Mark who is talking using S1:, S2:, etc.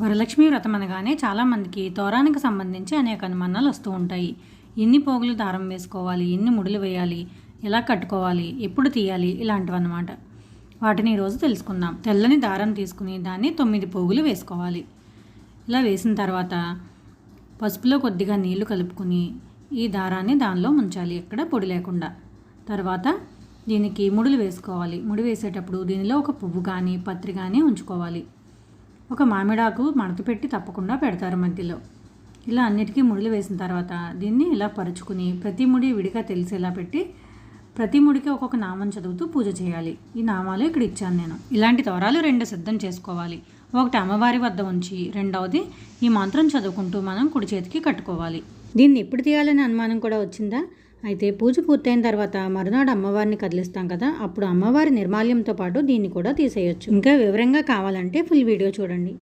S1: వరలక్ష్మి వ్రతం అనగానే చాలామందికి తోరానికి సంబంధించి అనేక అనుమానాలు వస్తూ ఉంటాయి. ఎన్ని పోగులు దారం వేసుకోవాలి ఎన్ని ముడులు వేయాలి ఎలా కట్టుకోవాలి ఎప్పుడు తీయాలి ఇలాంటివన్నమాట. వాటిని ఈరోజు తెలుసుకుందాం. తెల్లని దారం తీసుకుని దాన్ని తొమ్మిది పోగులు వేసుకోవాలి. ఇలా వేసిన తర్వాత పసుపులో కొద్దిగా నీళ్ళు కలుపుకుని ఈ దారాన్ని దానిలో ముంచాలి ఎక్కడ పొడి లేకుండా. తర్వాత దీనికి ముడులు వేసుకోవాలి. ముడి వేసేటప్పుడు దీనిలో ఒక పువ్వు కానీ పత్రి కానీ ఉంచుకోవాలి. ఒక మామిడాకు మడత పెట్టి తప్పకుండా పెడతారు మధ్యలో. ఇలా అన్నిటికీ ముడులు వేసిన తర్వాత దీన్ని ఇలా పరుచుకుని ప్రతి ముడి విడిగా తెలిసేలా పెట్టి ప్రతి ముడికి ఒక్కొక్క నామం చదువుతూ పూజ చేయాలి. ఈ నామాలు ఇక్కడ ఇచ్చాను నేను. ఇలాంటి తోరాలు రెండు సిద్ధం చేసుకోవాలి. ఒకటి అమ్మవారి వద్ద ఉంచి రెండవది ఈ మంత్రం చదువుకుంటూ మనం కుడి చేతికి కట్టుకోవాలి. దీన్ని ఎప్పుడు తీయాలనే అనుమానం కూడా వచ్చిందా? అయితే పూజ పూర్తయిన తర్వాత మరునాడు అమ్మవారిని కదిలిస్తాం కదా అప్పుడు అమ్మవారి నిర్మాల్యంతో పాటు దీన్ని కూడా తీసేయొచ్చు. ఇంకా వివరంగా కావాలంటే ఫుల్ వీడియో చూడండి.